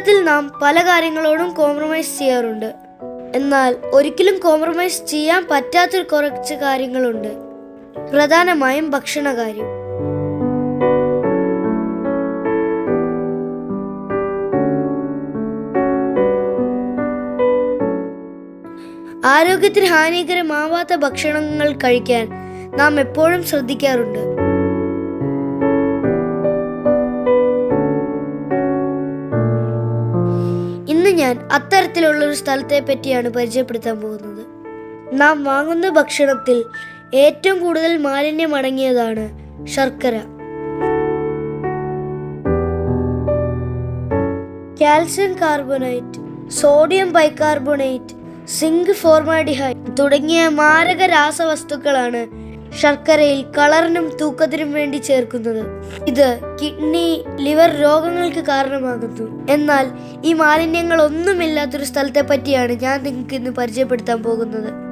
ജീവിതത്തിൽ നാം പല കാര്യങ്ങളോടും കോംപ്രമൈസ് ചെയ്യാറുണ്ട്. എന്നാൽ ഒരിക്കലും കോംപ്രമൈസ് ചെയ്യാൻ പറ്റാത്ത കുറച്ച് കാര്യങ്ങളുണ്ട്. പ്രധാനമായും ഭക്ഷണകാര്യം. ആരോഗ്യത്തിന് ഹാനികരമാവാത്ത ഭക്ഷണങ്ങൾ കഴിക്കാൻ നാം എപ്പോഴും ശ്രദ്ധിക്കാറുണ്ട്. ഞാൻ അത്തരത്തിലുള്ള ഒരു സ്ഥലത്തെ പറ്റിയാണ് പരിചയപ്പെടുത്താൻ പോകുന്നത്. നാം വാങ്ങുന്ന ഭക്ഷണത്തിൽ ഏറ്റവും കൂടുതൽ മാലിന്യം അടങ്ങിയതാണ് ശർക്കര. Calcium carbonate sodium bicarbonate zinc formaldehyde തുടങ്ങിയ മാരക രാസവസ്തുക്കളാണ് ശർക്കരയിൽ കളറിനും തൂക്കത്തിനും വേണ്ടി ചേർക്കുന്നത്. ഇത് കിഡ്നി ലിവർ രോഗങ്ങൾക്ക് കാരണമാകുന്നു. എന്നാൽ ഈ മാലിന്യങ്ങൾ ഒന്നുമില്ലാത്തൊരു സ്ഥലത്തെ പറ്റിയാണ് ഞാൻ നിങ്ങൾക്ക് ഇന്ന് പരിചയപ്പെടുത്താൻ പോകുന്നത്.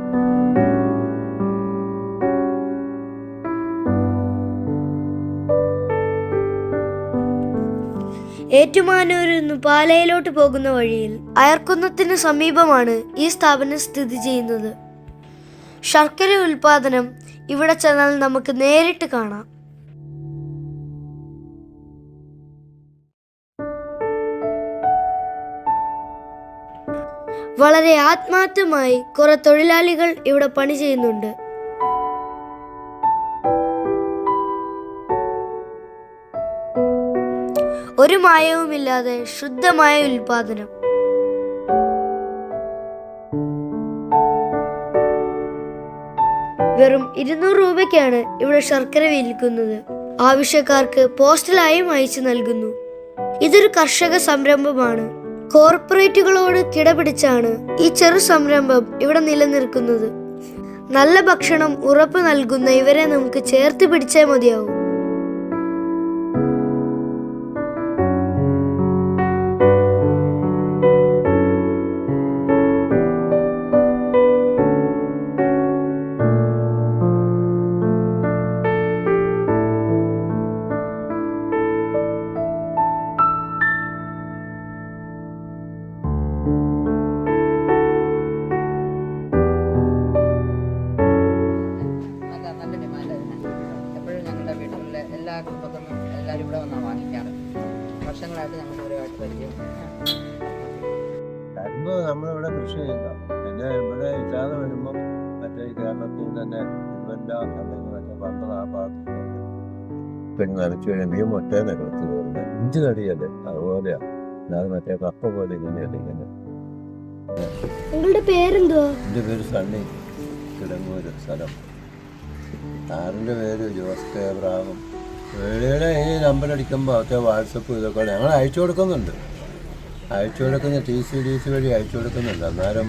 ഏറ്റുമാനൂരിൽ നിന്ന് പാലയിലോട്ട് പോകുന്ന വഴിയിൽ അയർക്കുന്നത്തിന് സമീപമാണ് ഈ സ്ഥാപനം സ്ഥിതി ചെയ്യുന്നത്. ശർക്കര ഉൽപാദനം ഇവിടെ ചെന്നാൽ നമുക്ക് നേരിട്ട് കാണാം. വളരെ ആത്മാർത്ഥമായി കുറെ തൊഴിലാളികൾ ഇവിടെ പണി ചെയ്യുന്നുണ്ട്. ഒരു മായവുമില്ലാതെ ശുദ്ധമായ ഉൽപാദനം. വെറും ഇരുന്നൂറ് രൂപയ്ക്കാണ് ഇവിടെ ശർക്കര വിൽക്കുന്നത്. ആവശ്യക്കാർക്ക് പോസ്റ്റലായും അയച്ചു നൽകുന്നു. ഇതൊരു കർഷക സംരംഭമാണ്. കോർപ്പറേറ്റുകളോട് കിടപിടിച്ചാണ് ഈ ചെറു സംരംഭം ഇവിടെ നിലനിൽക്കുന്നത്. നല്ല ഭക്ഷണം ഉറപ്പ് നൽകുന്ന ഇവരെ നമുക്ക് ചേർത്ത് പിടിച്ചേ മതിയാവും. എല്ലാ കുടുംബത്തിനും എല്ലാവരും ഇവിടെ വന്നാണ് വാങ്ങിക്കാറ്. വർഷങ്ങളായിട്ട് ഞങ്ങൾ ഇവരുമായിട്ട് പരിചയം കരിമ്പ് നമ്മളിവിടെ കൃഷി ചെയ്യുന്ന പിന്നെ ഇവിടെ ഇല്ലാതെ വരുമ്പം മറ്റേ കേരളത്തിൽ തന്നെ എല്ലാ സ്ഥലങ്ങളിലൊക്കെ പന്തള ആ ഭാഗത്ത് പിന്നെ നനച്ചു കഴിയുമ്പോൾ മുട്ടേനെ കുറച്ച് തോന്നുന്നത് ഇഞ്ചി നടിയല്ലേ? അതുപോലെയാ. അല്ലാതെ മറ്റേ കപ്പ പോലെ ഇങ്ങനെയല്ല ഇങ്ങനെ. നിങ്ങളുടെ പേരെന്തോ എന്റെ പേര് സണ്ണി. കിടങ്ങൂര് സ്ഥലം. സാറിന്റെ പേര് ജോസ് കെ. എബ്രാഹം. വേളിയുടെ ഈ നമ്പർ അടിക്കുമ്പോൾ അവിടുത്തെ വാട്സപ്പ് ഇതൊക്കെ ഞങ്ങൾ അയച്ചു കൊടുക്കുന്നുണ്ട്. അയച്ചു കൊടുക്കുന്ന ടി സി ഡി സി വഴി അയച്ചു കൊടുക്കുന്നുണ്ട്. അന്നേരം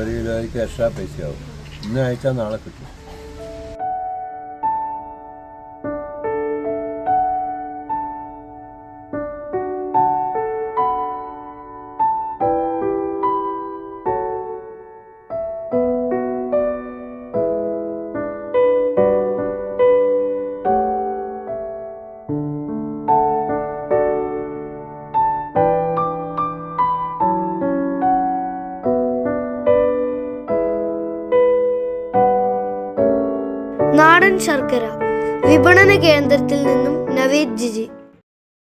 ഒരു കിലോയ്ക്ക് എക്സ്ട്രാ പൈസയാവും. ഇന്ന് അയച്ചാൽ നാളെ കിട്ടും. നാടൻ ശർക്കര വിപണന കേന്ദ്രത്തിൽ നിന്നും നവീദ് ജിജി.